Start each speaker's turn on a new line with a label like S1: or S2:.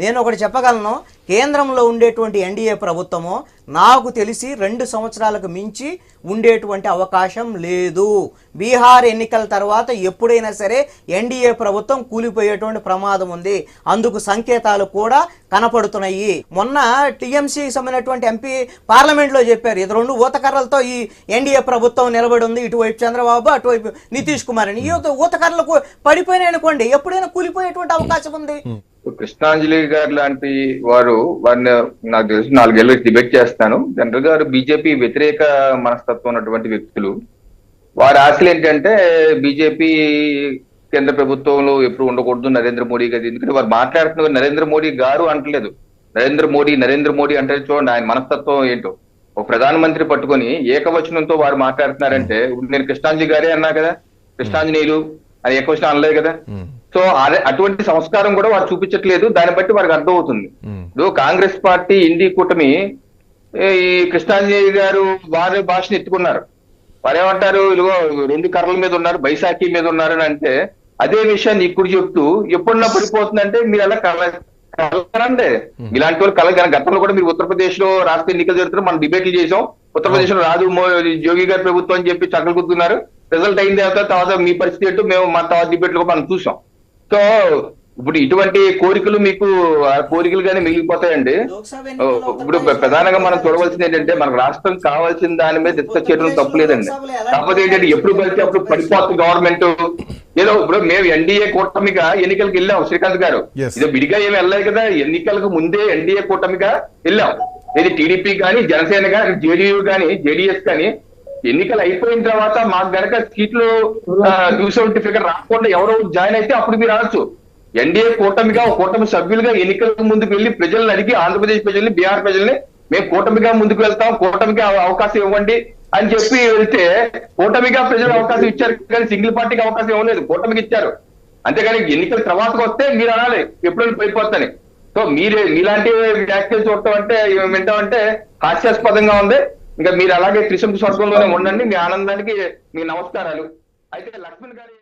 S1: నేను ఒకటి చెప్పగలను కేంద్రంలో ఉండేటువంటి ఎన్డీఏ ప్రభుత్వము నాకు తెలిసి రెండు సంవత్సరాలకు మించి ఉండేటువంటి అవకాశం లేదు. బీహార్ ఎన్నికల తర్వాత ఎప్పుడైనా సరే ఎన్డీఏ ప్రభుత్వం కూలిపోయేటువంటి ప్రమాదం ఉంది. అందుకు సంకేతాలు కూడా కనపడుతున్నాయి. మొన్న టీఎంసీకి సంబంధించినటువంటి ఎంపీ పార్లమెంట్లో చెప్పారు ఇది రెండు ఊతకర్రలతో ఈ ఎన్డీఏ ప్రభుత్వం నిలబడి ఉంది. ఇటువైపు చంద్రబాబు అటువైపు నితీష్ కుమార్. అని ఈ ఊతకర్రలకు పడిపోయినాయి అనుకోండి ఎప్పుడైనా కూలిపోయేటువంటి అవకాశం ఉంది.
S2: కృష్ణాంజలి గారు లాంటి వారు వారిని నాకు తెలిసి నాలుగేళ్ళు డిబేట్ చేస్తాను. జనరల్ గారు బీజేపీ వ్యతిరేక మనస్తత్వం ఉన్నటువంటి వ్యక్తులు. వారి ఆశలు ఏంటంటే బీజేపీ కేంద్ర ప్రభుత్వంలో ఎప్పుడు ఉండకూడదు నరేంద్ర మోడీ గారు. ఎందుకంటే వారు మాట్లాడుతున్నారు నరేంద్ర మోడీ గారు అంటలేదు. నరేంద్ర మోడీ నరేంద్ర మోడీ అంటే చూడండి ఆయన మనస్తత్వం ఏంటో. ఒక ప్రధానమంత్రి పట్టుకొని ఏకవచనంతో వారు మాట్లాడుతున్నారంటే నేను కృష్ణాంజలి గారే అన్నా కదా కృష్ణాంజనేయులు అని ఏకవచనం అనలేదు కదా. సో అదే- అటువంటి సంస్కారం కూడా వారు చూపించట్లేదు. దాన్ని బట్టి వారికి అర్థమవుతుంది. ఇప్పుడు కాంగ్రెస్ పార్టీ ఇండి కూటమి ఈ కృష్ణాంజలి గారు వారి భాషను ఎత్తుకున్నారు. వారు ఏమంటారు ఇదిగో రెండు కర్రల మీద ఉన్నారు బైసాఖి మీద ఉన్నారు అని అంటే అదే విషయాన్ని ఇప్పుడు చెప్తూ ఎప్పుడున్నా పడిపోతుందంటే మీరు అలా కల కలరండి ఇలాంటి వాళ్ళు కల గతంలో కూడా మీరు ఉత్తరప్రదేశ్లో రాష్ట్ర ఎన్నికలు జరుగుతున్నారు మనం డిబేట్లు చేసాం ఉత్తరప్రదేశ్లో రాజు మో- జోగి గారి ప్రభుత్వం అని చెప్పి చక్కలు కుదుతున్నారు రిజల్ట్ అయిన తర్వాత తర్వాత మీ పరిస్థితి ఏంటో మేము మా తర్వాత డిబేట్లు కూడా మనం చూసాం సో ఇప్పుడు ఇటువంటి కోరికలు మీకు ఆ కోరికలుగానే మిగిలిపోతాయండి. ఓ, ఇప్పుడు ప్రధానంగా మనం చూడవలసింది ఏంటంటే మనకు రాష్ట్రం కావాల్సిన దాని మీద డిస్కస్ చేయడం తప్పులేదండి కాకపోతే ఏంటంటే ఎప్పుడు పడితే అప్పుడు పడిపోతుంది గవర్నమెంట్. ఏదో ఇప్పుడు మేము ఎన్డీఏ కూటమిగా ఎన్నికలకు వెళ్ళాం శ్రీకాంత్ గారు. ఇది విడిగా ఏమి వెళ్ళలేదు కదా ఎన్నికలకు ముందే ఎన్డీఏ కూటమిగా వెళ్ళాం. ఇది టీడీపీ కానీ జనసేన కానీ జేడీయూ కానీ జేడీఎస్ కానీ ఎన్నికలు అయిపోయిన తర్వాత మాకు గనక సీట్లు టూ ఫిగర్ రాకుండా ఎవరో జాయిన్ అయితే అప్పుడు మీరు అనొచ్చు. ఎన్డీఏ కూటమిగా కూటమి సభ్యులుగా ఎన్నికల ముందుకు వెళ్ళి ప్రజలను అడిగి ఆంధ్రప్రదేశ్ ప్రజల్ని బీహార్ ప్రజల్ని మేము కూటమిగా ముందుకు వెళ్తాం కూటమికి అవకాశం ఇవ్వండి అని చెప్పి వెళ్తే కూటమిగా ప్రజలు అవకాశం ఇచ్చారు కానీ సింగిల్ పార్టీకి అవకాశం ఇవ్వలేదు కూటమికి ఇచ్చారు. అంతేగాని ఎన్నికల తర్వాత వస్తే మీరు అనాలి ఎప్పుడైనా పడిపోతాని సో మీరే మీలాంటి వ్యాఖ్యలు చూడటం అంటే వింటామంటే హాస్యాస్పదంగా ఉంది. ఇంకా మీరు అలాగే త్రిశంకు స్వర్గంలోనే ఉండండి మీ ఆనందానికి మీ నమస్కారాలు. అయితే లక్ష్మణ్ గారి